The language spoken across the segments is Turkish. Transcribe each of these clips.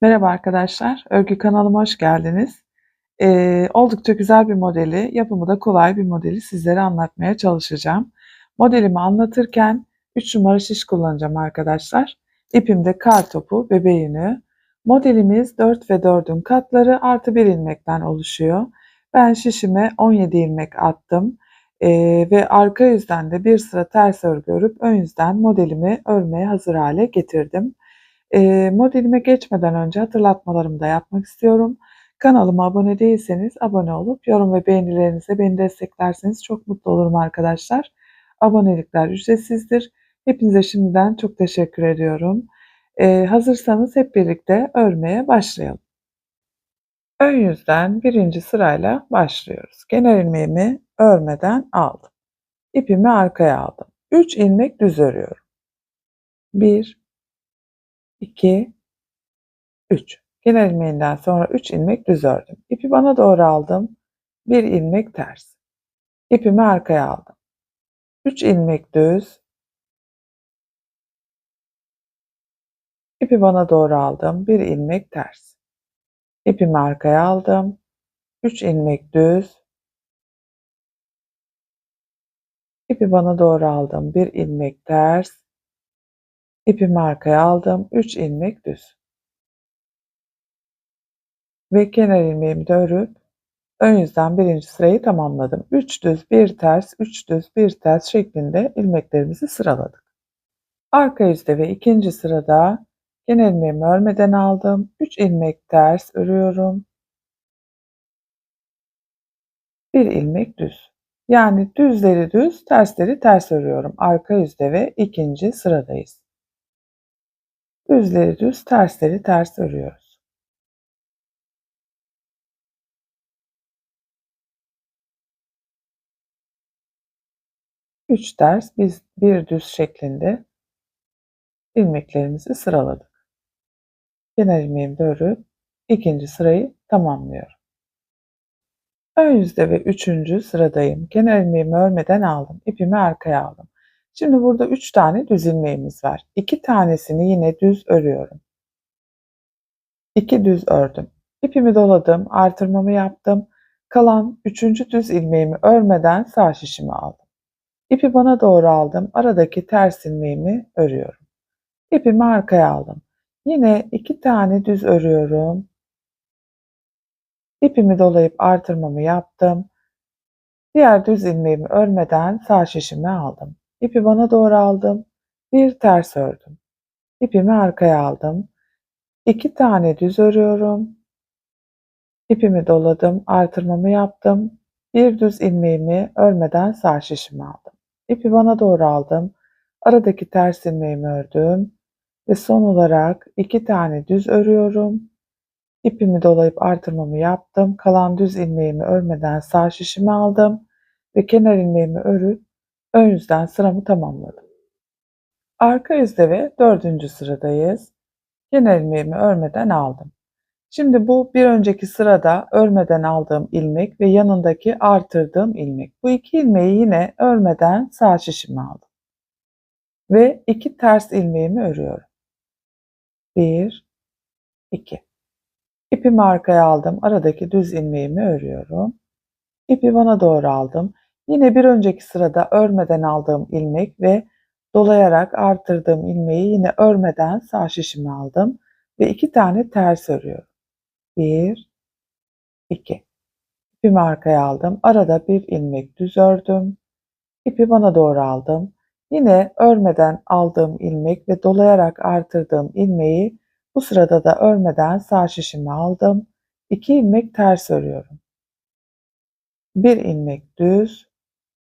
Merhaba arkadaşlar, örgü kanalıma hoş geldiniz. Ee, oldukça güzel bir modeli, yapımı da kolay bir modeli sizlere anlatmaya çalışacağım. Modelimi anlatırken 3 numara şiş kullanacağım arkadaşlar. İpimde kar topu, bebe yünü. Modelimiz 4 ve 4'ün katları artı 1 ilmekten oluşuyor. Ben şişime 17 ilmek attım. Ee, ve arka yüzden de bir sıra ters örgü örüp ön yüzden modelimi örmeye hazır hale getirdim. E, modelime geçmeden önce hatırlatmalarımı da yapmak istiyorum. Kanalıma abone değilseniz abone olup yorum ve beğenilerinizle beni desteklerseniz çok mutlu olurum arkadaşlar. Abonelikler ücretsizdir. Hepinize şimdiden çok teşekkür ediyorum. E, hazırsanız hep birlikte örmeye başlayalım. Ön yüzden birinci sırayla başlıyoruz. Genel ilmeğimi örmeden aldım. İpimi arkaya aldım. 3 ilmek düz örüyorum. 1 2 3 genel ilmeğinden sonra 3 ilmek düz ördüm. İpi bana doğru aldım. 1 ilmek ters. İpimi arkaya aldım. 3 ilmek düz. İpi bana doğru aldım. 1 ilmek ters. İpimi arkaya aldım. 3 ilmek düz. İpi bana doğru aldım. 1 ilmek ters. İpimi arkaya aldım. 3 ilmek düz. Ve kenar ilmeğimi de örüp ön yüzden birinci sırayı tamamladım. 3 düz, 1 ters, 3 düz, 1 ters şeklinde ilmeklerimizi sıraladık. Arka yüzde ve ikinci sırada kenar ilmeğimi örmeden aldım. 3 ilmek ters örüyorum. 1 ilmek düz. Yani düzleri düz, tersleri ters örüyorum. Arka yüzde ve ikinci sıradayız. Düzleri düz, tersleri ters örüyoruz. Üç ters, biz bir düz şeklinde ilmeklerimizi sıraladık. Kenar ilmeğimi de örüp ikinci sırayı tamamlıyorum. Ön yüzde ve üçüncü sıradayım. Kenar ilmeğimi örmeden aldım. İpimi arkaya aldım. Şimdi burada 3 tane düz ilmeğimiz var. 2 tanesini yine düz örüyorum. 2 düz ördüm. İpimi doladım, artırmamı yaptım. Kalan 3. düz ilmeğimi örmeden sağ şişimi aldım. İpi bana doğru aldım. Aradaki ters ilmeğimi örüyorum. İpimi arkaya aldım. Yine 2 tane düz örüyorum. İpimi dolayıp artırmamı yaptım. Diğer düz ilmeğimi örmeden sağ şişimi aldım. İpi bana doğru aldım. Bir ters ördüm. İpimi arkaya aldım. İki tane düz örüyorum. İpimi doladım, artırmamı yaptım. Bir düz ilmeğimi örmeden sağ şişimi aldım. İpi bana doğru aldım. Aradaki ters ilmeğimi ördüm. Ve son olarak iki tane düz örüyorum. İpimi dolayıp artırmamı yaptım. Kalan düz ilmeğimi örmeden sağ şişimi aldım. Ve kenar ilmeğimi örüp ön yüzden sıramı tamamladım. Arka yüzde ve dördüncü sıradayız. Kenar ilmeğimi örmeden aldım. Şimdi bu bir önceki sırada örmeden aldığım ilmek ve yanındaki artırdığım ilmek. Bu iki ilmeği yine örmeden sağ şişime aldım. Ve iki ters ilmeğimi örüyorum. Bir, iki. İpimi arkaya aldım. Aradaki düz ilmeğimi örüyorum. İpi bana doğru aldım. Yine bir önceki sırada örmeden aldığım ilmek ve dolayarak artırdığım ilmeği yine örmeden sağ şişime aldım ve iki tane ters örüyorum. Bir, iki. İpimi arkaya aldım. Arada bir ilmek düz ördüm. İpi bana doğru aldım. Yine örmeden aldığım ilmek ve dolayarak artırdığım ilmeği bu sırada da örmeden sağ şişime aldım. İki ilmek ters örüyorum. Bir ilmek düz,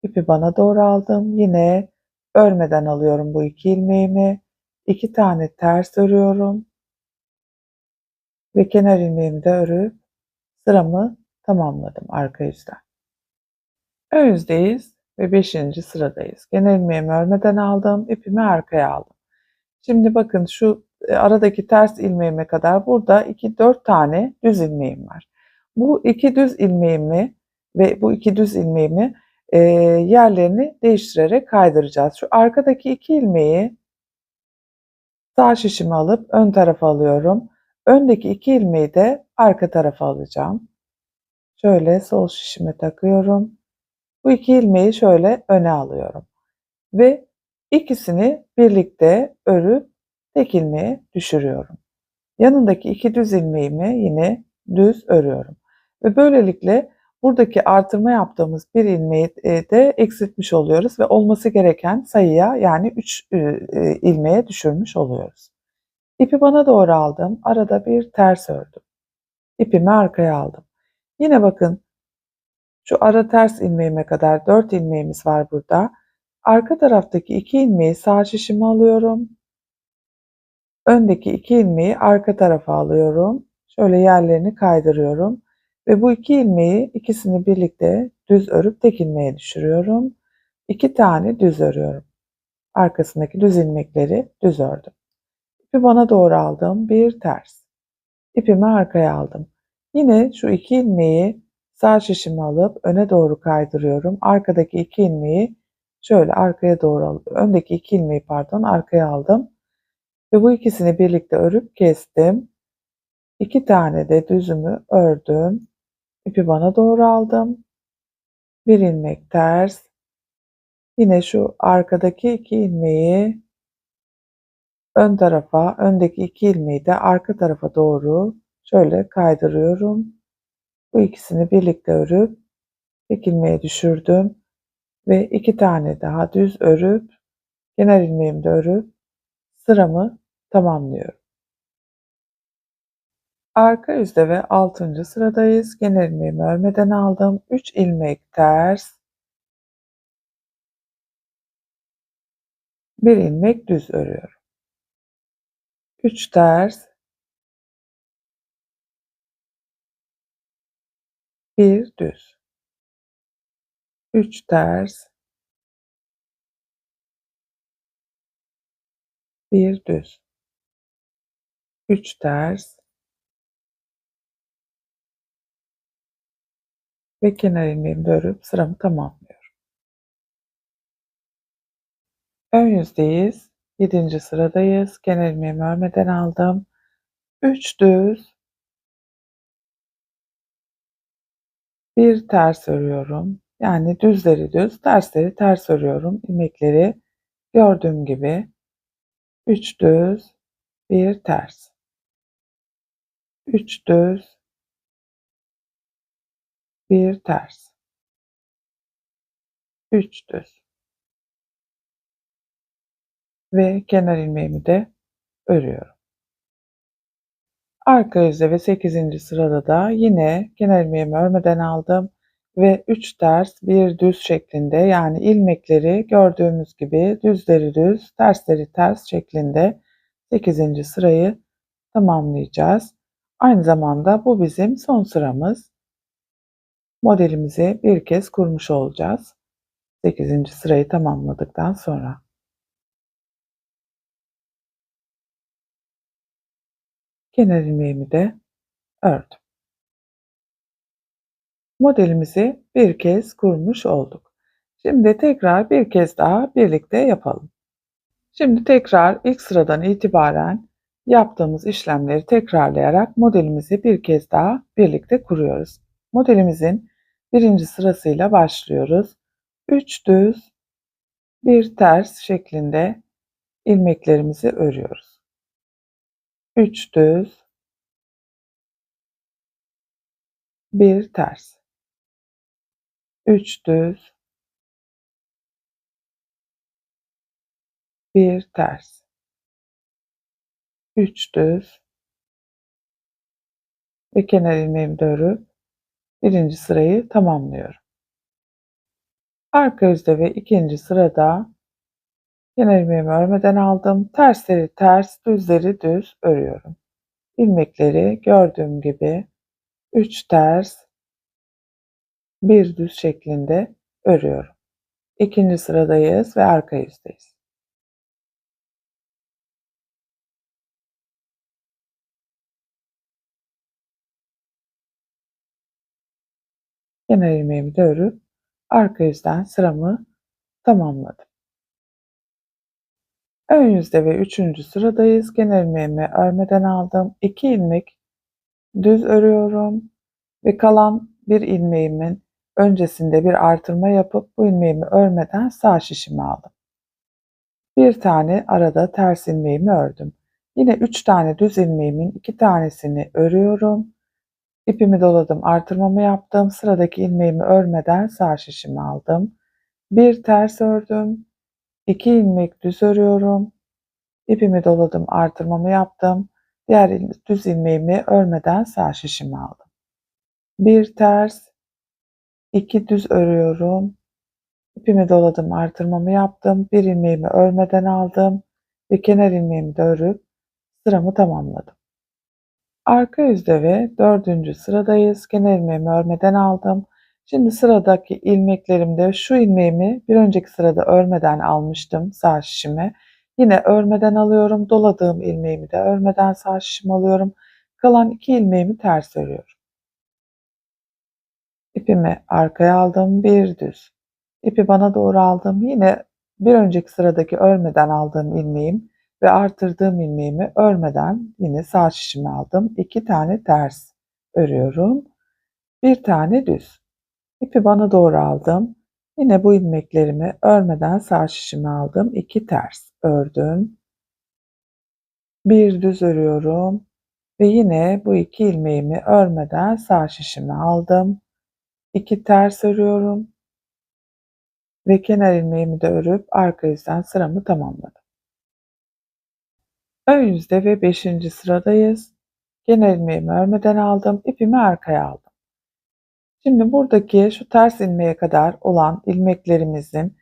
İpi bana doğru aldım. Yine örmeden alıyorum bu iki ilmeğimi. İki tane ters örüyorum. Ve kenar ilmeğimi de örüp sıramı tamamladım arka yüzden. Ön yüzdeyiz ve beşinci sıradayız. Genel ilmeğimi örmeden aldım. ipimi arkaya aldım. Şimdi bakın şu e, aradaki ters ilmeğime kadar burada 2-4 tane düz ilmeğim var. Bu iki düz ilmeğimi ve bu iki düz ilmeğimi e, yerlerini değiştirerek kaydıracağız. Şu arkadaki iki ilmeği sağ şişimi alıp ön tarafa alıyorum. Öndeki iki ilmeği de arka tarafa alacağım. Şöyle sol şişime takıyorum. Bu iki ilmeği şöyle öne alıyorum. Ve ikisini birlikte örüp tek ilmeğe düşürüyorum. Yanındaki iki düz ilmeğimi yine düz örüyorum. Ve böylelikle buradaki artırma yaptığımız bir ilmeği e, de eksiltmiş oluyoruz ve olması gereken sayıya yani 3 e, e, ilmeğe düşürmüş oluyoruz. İpi bana doğru aldım. Arada bir ters ördüm. İpimi arkaya aldım. Yine bakın şu ara ters ilmeğime kadar 4 ilmeğimiz var burada. Arka taraftaki 2 ilmeği sağ şişime alıyorum. Öndeki 2 ilmeği arka tarafa alıyorum. Şöyle yerlerini kaydırıyorum. Ve bu iki ilmeği ikisini birlikte düz örüp tek ilmeğe düşürüyorum. 2 tane düz örüyorum. Arkasındaki düz ilmekleri düz ördüm. İpi bana doğru aldım. Bir ters. İpimi arkaya aldım. Yine şu iki ilmeği sağ şişimi alıp öne doğru kaydırıyorum. Arkadaki iki ilmeği şöyle arkaya doğru alıp öndeki iki ilmeği pardon arkaya aldım. Ve bu ikisini birlikte örüp kestim. İki tane de düzümü ördüm. İpi bana doğru aldım. Bir ilmek ters. Yine şu arkadaki iki ilmeği ön tarafa, öndeki iki ilmeği de arka tarafa doğru şöyle kaydırıyorum. Bu ikisini birlikte örüp tek ilmeğe düşürdüm ve iki tane daha düz örüp kenar ilmeğimi de örüp sıramı tamamlıyorum. Arka yüzde ve 6. sıradayız. Kenar ilmeğimi örmeden aldım. 3 ilmek ters. Bir ilmek düz örüyorum. 3 ters. 1 düz. 3 ters. 1 düz. 3 ters. Ve kenar ilmeğimi örüp sıramı tamamlıyorum. Ön yüzdeyiz. 7. sıradayız. Kenar ilmeğimi örmeden aldım. 3 düz. Bir ters örüyorum. Yani düzleri düz, tersleri ters örüyorum. İlmekleri gördüğüm gibi 3 düz, bir ters. 3 düz, bir ters. 3 düz. Ve kenar ilmeğimi de örüyorum. Arka yüzde ve 8. sırada da yine kenar ilmeğimi örmeden aldım ve 3 ters bir düz şeklinde yani ilmekleri gördüğümüz gibi düzleri düz tersleri ters şeklinde 8. sırayı tamamlayacağız. Aynı zamanda bu bizim son sıramız. Modelimizi bir kez kurmuş olacağız. 8. sırayı tamamladıktan sonra. Kenar ilmeğimi de ördüm. Modelimizi bir kez kurmuş olduk. Şimdi tekrar bir kez daha birlikte yapalım. Şimdi tekrar ilk sıradan itibaren yaptığımız işlemleri tekrarlayarak modelimizi bir kez daha birlikte kuruyoruz. Modelimizin birinci sırasıyla başlıyoruz. 3 düz, bir ters şeklinde ilmeklerimizi örüyoruz. 3 düz, bir ters. 3 düz, bir ters. 3 düz ve kenar ilmeğimi örüp birinci sırayı tamamlıyorum. Arka yüzde ve ikinci sırada kenar ilmeğimi örmeden aldım. Tersleri ters, düzleri düz örüyorum. İlmekleri gördüğüm gibi 3 ters, bir düz şeklinde örüyorum. İkinci sıradayız ve arka yüzdeyiz. Kenar ilmeğimi de örüp arka yüzden sıramı tamamladım. Ön yüzde ve üçüncü sıradayız. Genel ilmeğimi örmeden aldım. 2 ilmek düz örüyorum ve kalan bir ilmeğimin öncesinde bir artırma yapıp bu ilmeğimi örmeden sağ şişimi aldım. Bir tane arada ters ilmeğimi ördüm. Yine 3 tane düz ilmeğimin 2 tanesini örüyorum. İpimi doladım, artırmamı yaptım. Sıradaki ilmeğimi örmeden sağ şişimi aldım. Bir ters ördüm. 2 ilmek düz örüyorum. İpimi doladım, artırmamı yaptım. Diğer düz ilmeğimi örmeden sağ şişimi aldım. Bir ters, iki düz örüyorum. İpimi doladım, artırmamı yaptım. Bir ilmeğimi örmeden aldım ve kenar ilmeğimi de örüp sıramı tamamladım. Arka yüzde ve dördüncü sıradayız. Kenar ilmeğimi örmeden aldım. Şimdi sıradaki ilmeklerimde şu ilmeğimi bir önceki sırada örmeden almıştım sağ şişime. Yine örmeden alıyorum. Doladığım ilmeğimi de örmeden sağ şişime alıyorum. Kalan iki ilmeğimi ters örüyorum. İpimi arkaya aldım. Bir düz. İpi bana doğru aldım. Yine bir önceki sıradaki örmeden aldığım ilmeğim ve artırdığım ilmeğimi örmeden yine sağ şişime aldım. İki tane ters örüyorum. Bir tane düz. İpi bana doğru aldım. Yine bu ilmeklerimi örmeden sağ şişime aldım. 2 ters ördüm. Bir düz örüyorum ve yine bu iki ilmeğimi örmeden sağ şişime aldım. 2 ters örüyorum ve kenar ilmeğimi de örüp arka yüzden sıramı tamamladım. Ön yüzde ve 5. sıradayız. Kenar ilmeğimi örmeden aldım. ipimi arkaya aldım. Şimdi buradaki şu ters ilmeğe kadar olan ilmeklerimizin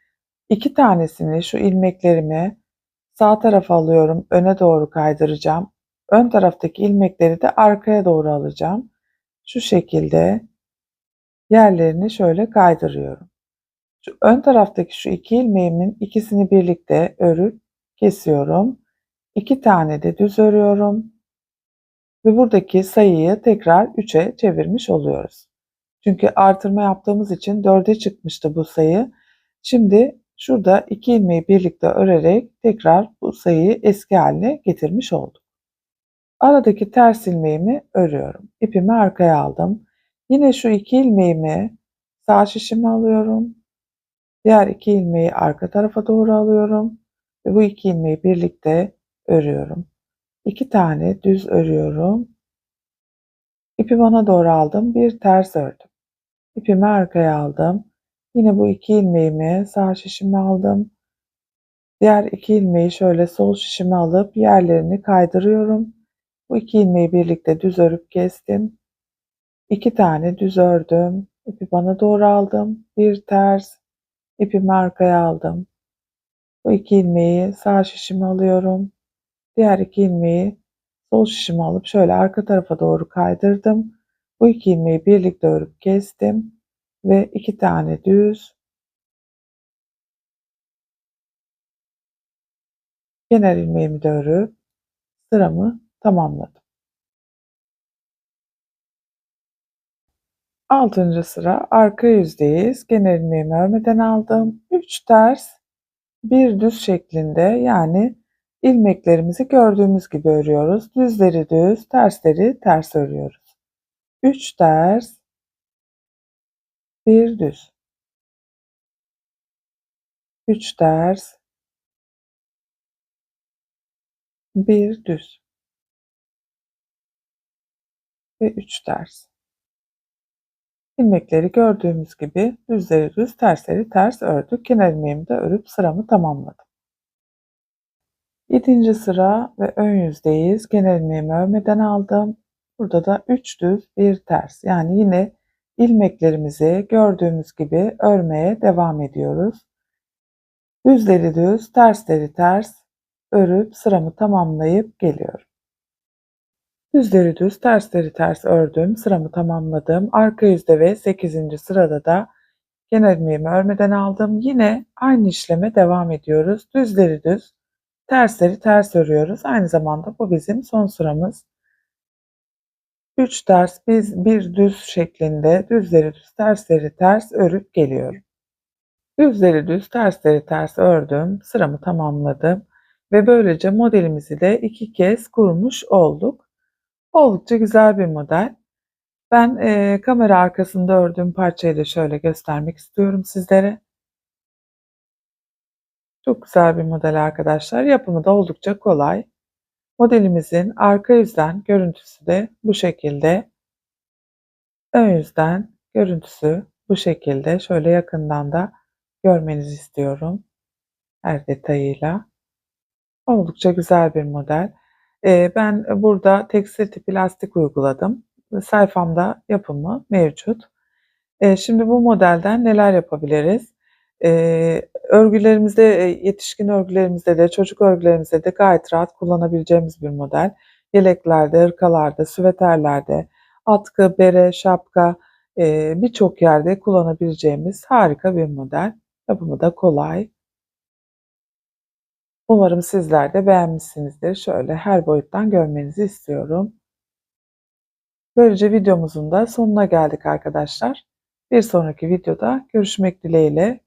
iki tanesini şu ilmeklerimi sağ tarafa alıyorum. Öne doğru kaydıracağım. Ön taraftaki ilmekleri de arkaya doğru alacağım. Şu şekilde yerlerini şöyle kaydırıyorum. Şu ön taraftaki şu iki ilmeğimin ikisini birlikte örüp kesiyorum. İki tane de düz örüyorum. Ve buradaki sayıyı tekrar 3'e çevirmiş oluyoruz. Çünkü artırma yaptığımız için 4'e çıkmıştı bu sayı. Şimdi şurada iki ilmeği birlikte örerek tekrar bu sayıyı eski haline getirmiş olduk. Aradaki ters ilmeğimi örüyorum. İpimi arkaya aldım. Yine şu iki ilmeğimi sağ şişime alıyorum. Diğer iki ilmeği arka tarafa doğru alıyorum. Ve bu iki ilmeği birlikte örüyorum. İki tane düz örüyorum. İpi bana doğru aldım. Bir ters ördüm. İpimi arkaya aldım. Yine bu iki ilmeğimi sağ şişime aldım. Diğer iki ilmeği şöyle sol şişime alıp yerlerini kaydırıyorum. Bu iki ilmeği birlikte düz örüp kestim. İki tane düz ördüm. İpi bana doğru aldım. Bir ters. İpimi arkaya aldım. Bu iki ilmeği sağ şişime alıyorum. Diğer iki ilmeği sol şişime alıp şöyle arka tarafa doğru kaydırdım. Bu iki ilmeği birlikte örüp kestim ve iki tane düz kenar ilmeğimi de örüp sıramı tamamladım. Altıncı sıra arka yüzdeyiz. Kenar ilmeğimi örmeden aldım. 3 ters, bir düz şeklinde yani ilmeklerimizi gördüğümüz gibi örüyoruz. Düzleri düz, tersleri ters örüyoruz. 3 ters, bir düz. 3 ters, bir düz ve 3 ters. İlmekleri gördüğümüz gibi düzleri düz, tersleri ters ördük. Kenar ilmeğimi de örüp sıramı tamamladım. 7. sıra ve ön yüzdeyiz. Kenar ilmeğimi örmeden aldım. Burada da 3 düz, 1 ters. Yani yine ilmeklerimizi gördüğümüz gibi örmeye devam ediyoruz. Düzleri düz, tersleri ters örüp sıramı tamamlayıp geliyorum. Düzleri düz, tersleri ters ördüm, sıramı tamamladım. Arka yüzde ve 8. sırada da kenar ilmeğimi örmeden aldım. Yine aynı işleme devam ediyoruz. Düzleri düz, tersleri ters örüyoruz. Aynı zamanda bu bizim son sıramız. 3 ters biz bir düz şeklinde düzleri düz tersleri ters örüp geliyorum. Düzleri düz tersleri ters ördüm. Sıramı tamamladım. Ve böylece modelimizi de iki kez kurmuş olduk. Oldukça güzel bir model. Ben e, kamera arkasında ördüğüm parçayı da şöyle göstermek istiyorum sizlere. Çok güzel bir model arkadaşlar. Yapımı da oldukça kolay. Modelimizin arka yüzden görüntüsü de bu şekilde. Ön yüzden görüntüsü bu şekilde. Şöyle yakından da görmenizi istiyorum. Her detayıyla. Oldukça güzel bir model. Ee, ben burada tekstil tipi lastik uyguladım. Sayfamda yapımı mevcut. Ee, şimdi bu modelden neler yapabiliriz? Ee, örgülerimizde, yetişkin örgülerimizde de, çocuk örgülerimizde de gayet rahat kullanabileceğimiz bir model. Yeleklerde, hırkalarda, süveterlerde, atkı, bere, şapka e, birçok yerde kullanabileceğimiz harika bir model. Yapımı da kolay. Umarım sizler de beğenmişsinizdir. Şöyle her boyuttan görmenizi istiyorum. Böylece videomuzun da sonuna geldik arkadaşlar. Bir sonraki videoda görüşmek dileğiyle.